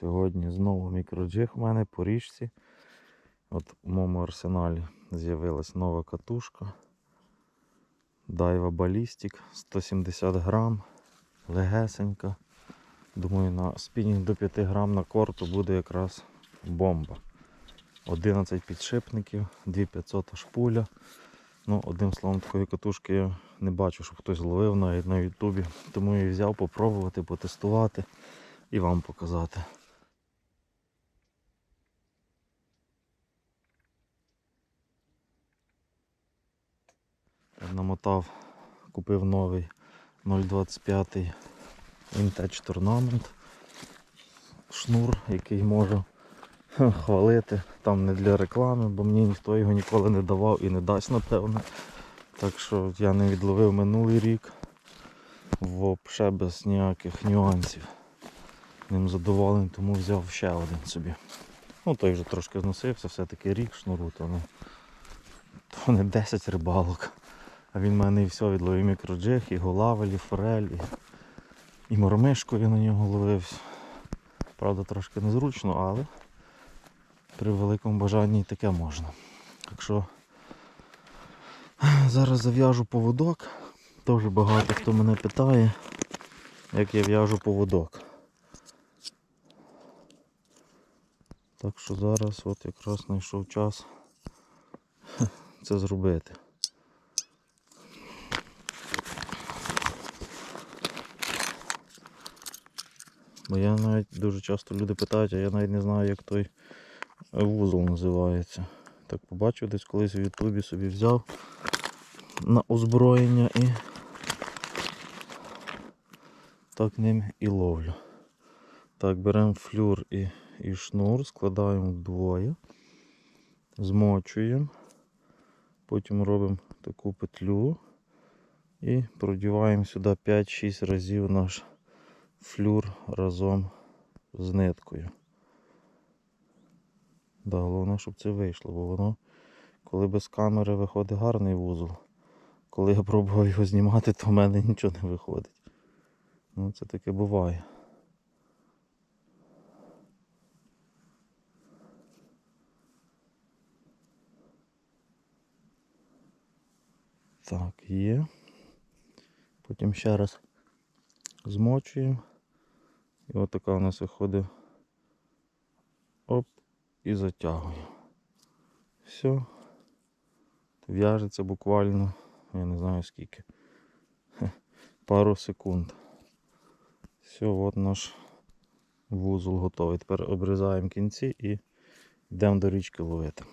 Сьогодні знову мікроджиг у мене по річці. От у моєму арсеналі з'явилась нова катушка. Daiwa Ballistic 170 грам, легесенька. Думаю, на спінінг до 5 грам на корту буде якраз бомба. 11 підшипників, 2500 шпуля. Ну, одним словом, такої катушки я не бачу, щоб хтось ловив навіть на Ютубі. Тому я взяв попробувати, потестувати і вам показати. Намотав, купив новий 0,25 Vintage Tournament. Шнур, який можу хвалити. Там не для реклами, бо мені ніхто його ніколи не давав і не дасть, напевно. Так що я не відловив минулий рік. Взагалі без ніяких нюансів. Ним задоволений, тому взяв ще один собі. Ну той вже трошки зносився, все-таки рік шнуру, то не, то не 10 рибалок. А він в мене і все відловив мікроджиг, і голавель, і форель, і, і мормишку я на нього ловив. Правда, трошки незручно, але при великому бажанні і таке можна. Так що зараз зав'яжу поводок. Дуже багато хто мене питає, як я в'яжу поводок. Так що зараз от якраз знайшов час це зробити. Бо я навіть дуже часто люди питають, а я навіть не знаю, як той вузол називається. Так побачив десь колись в Ютубі собі взяв на озброєння і так ним і ловлю. Так, беремо флюр і, і шнур, складаємо вдвоє, змочуємо, потім робимо таку петлю і продіваємо сюди 5-6 разів наш флюр разом з ниткою. Да, головне, щоб це вийшло, бо воно, коли без камери виходить гарний вузол, коли я пробував його знімати, то в мене нічого не виходить. Ну, це таке буває. Так, є. Потім ще раз змочуємо. І от така у нас виходить. Оп, і затягуємо. Все. В'яжеться буквально, я не знаю скільки. Пару секунд. Все, от наш вузол готовий. Тепер обрізаємо кінці і йдемо до річки ловити.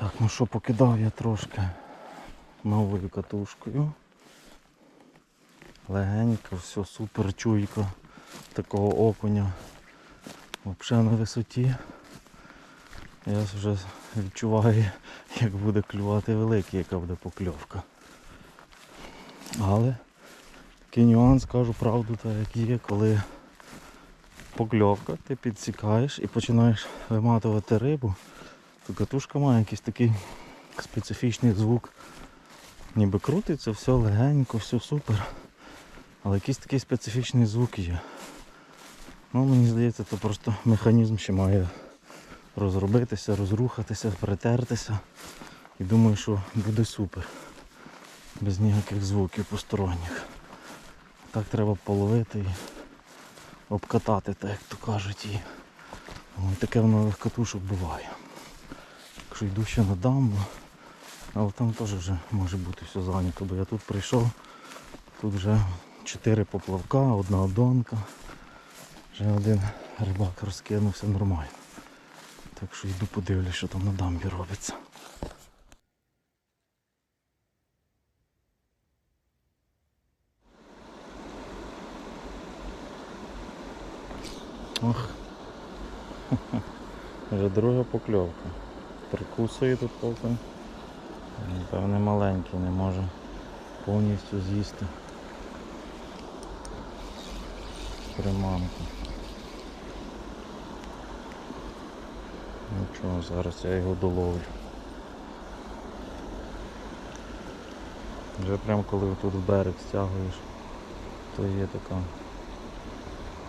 Так, ну що, покидав я трошки новою катушкою. Легенько, все супер чуйка такого окуня. Взагалі на висоті. Я вже відчуваю, як буде клювати великий, яка буде покльовка. Але Такий нюанс, кажу правду, так як є, коли покльовка, ти підсікаєш і починаєш виматувати рибу, катушка має якийсь такий специфічний звук. Ніби крутиться, все легенько, все супер. Але якийсь такий специфічний звук є. Ну, мені здається, то просто механізм ще має розробитися, розрухатися, притертися. І думаю, що буде супер. Без ніяких звуків посторонніх. Так треба половити і обкатати, так як то кажуть. І Ой, таке в нових катушок буває. Якщо йду ще на дамбу, але там теж вже може бути все зайнято, бо я тут прийшов, тут вже чотири поплавка, одна одонка. Вже один рибак розкинувся нормально. Так що йду подивлюсь, що там на дамбі робиться. Ох. Вже друга покльовка. Прикусує тут поки. Певне маленький, не може повністю з'їсти приманку. Нічого, зараз я його доловлю. Вже прямо коли тут в берег стягуєш, то є така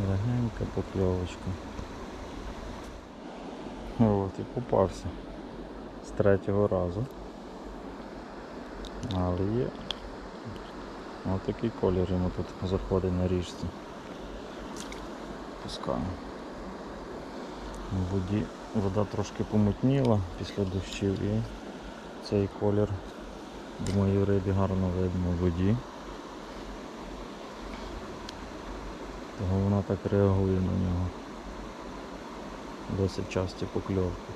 легенька покльовочка. От і попався з третього разу. Але є. Ось такий колір йому тут заходить на річці. Пускаємо. Воді вода трошки помутніла після дощів і цей колір, думаю, рибі гарно видно в воді. Того вона так реагує на нього. Досить часті покльовки.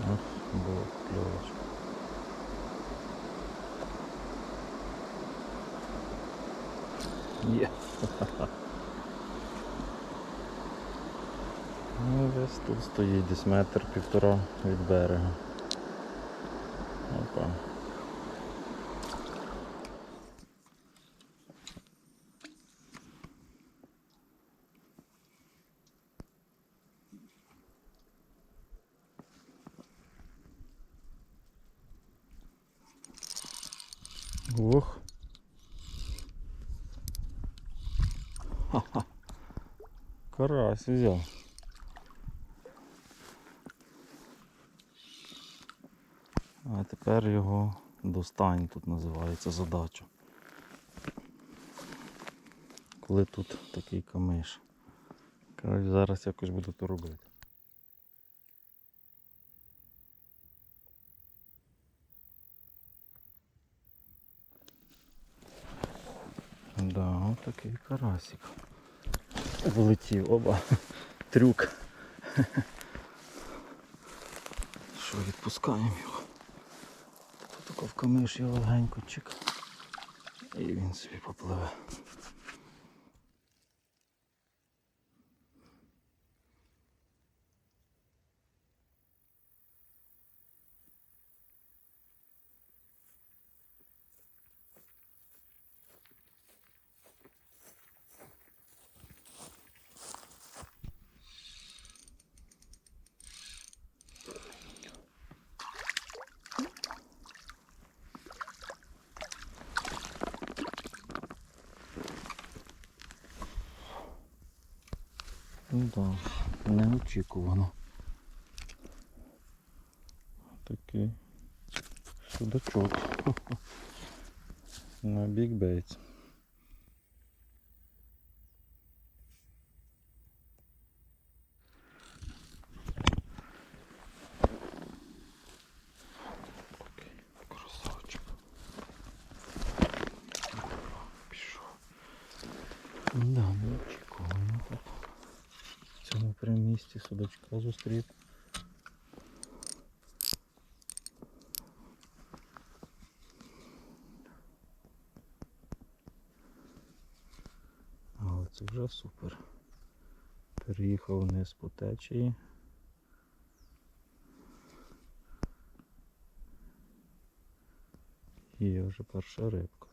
Ох, була покльовочка. Є. Ну, десь тут стоїть десь метр півтора від берега. Опа. Ох. Ха-ха. Карась взяв. А тепер його достань тут називається задача. Коли тут такий камиш. Коротше, зараз якось буду то робити. Да, от такий карасик. Влетів, оба. Трюк. Що, відпускаємо його. Тут в камиш його легенько чик. І він собі попливе. Ну так, да, неочікувано. Такий судачок. На бік бейтс. Окей, красавчик. Пішов. Да, неочікувано так. Прям місці судачка зустрів. Але це вже супер. Переїхав вниз по течії. Є вже перша рибка.